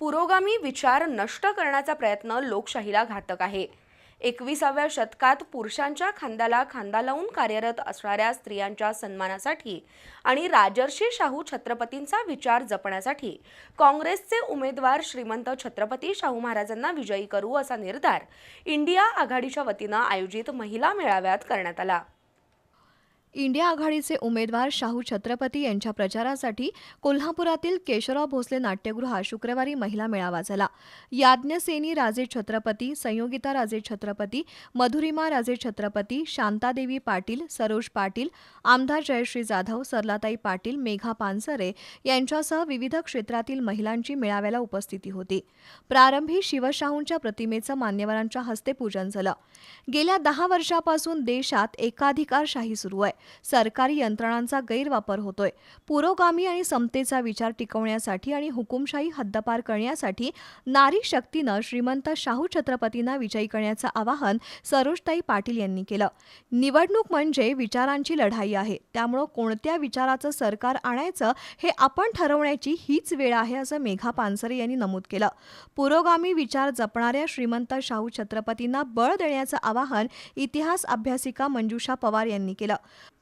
पुरोगामी विचार नष्ट करण्याचा प्रयत्न लोकशाहीला घातक आहे. एकविसाव्या शतकात पुरुषांच्या खांद्याला खांदा लावून कार्यरत असणाऱ्या स्त्रियांच्या सन्मानासाठी आणि राजर्षी शाहू छत्रपतींचा विचार जपण्यासाठी काँग्रेसचे उमेदवार श्रीमंत छत्रपती शाहू महाराजांना विजयी करू असा निर्धार इंडिया आघाडीच्या वतीनं आयोजित महिला मेळाव्यात करण्यात आला. इंडिया आघाडीचे उमेदवार शाहू छत्रपती यांच्या प्रचारासाठी कोल्हापुरातील केशवराव भोसले नाट्यगृहात शुक्रवारी महिला मेळावा झाला. याज्ञसेनी राजे छत्रपती संयोगिता राजे छत्रपती मधुरिमा राजे छत्रपती शांतादेवी पाटील सरोज पाटील आमदार जयश्री जाधव सरलाताई पाटील मेघा पानसरे यांच्यासह विविध क्षेत्रातील महिलांची मेळाव्याला उपस्थिती होती. प्रारंभी शिवशाहूंच्या प्रतिमेचं मान्यवरांच्या हस्ते पूजन झालं. गेल्या दहा वर्षापासून देशात एकाधिकारशाही सुरू आहे. सरकारी यंत्रणांचा गैरवापर होतोय. पुरोगामी आणि समतेचा विचार टिकवण्यासाठी आणि हुकुमशाही हद्दपार करण्यासाठी नारी शक्तीनं श्रीमंत शाहू छत्रपतींना विजयी करण्याचं आवाहन सरोजताई पाटील यांनी केलं. निवडणूक म्हणजे विचारांची लढाई आहे. त्यामुळं कोणत्या विचाराचं सरकार आणायचं हे आपण ठरवण्याची हीच वेळ आहे असं मेघा पानसरे यांनी नमूद केलं. पुरोगामी विचार जपणाऱ्या श्रीमंत शाहू छत्रपतींना बळ देण्याचं आवाहन इतिहास अभ्यासिका मंजुषा पवार यांनी केलं.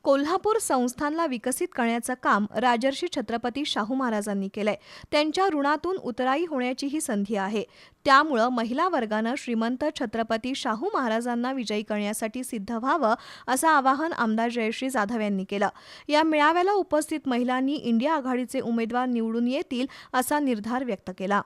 कोल्हापूर संस्थानला विकसित करण्याचं काम राजर्षी छत्रपती शाहू महाराजांनी केलंय. त्यांच्या ऋणातून उतराई होण्याची ही संधी आहे. त्यामुळं महिला वर्गानं श्रीमंत छत्रपती शाहू महाराजांना विजयी करण्यासाठी सिद्ध व्हावं असं आवाहन आमदार जयश्री जाधव यांनी केलं. या मेळाव्याला उपस्थित महिलांनी इंडिया आघाडीचे उमेदवार निवडून येतील असा निर्धार व्यक्त केला.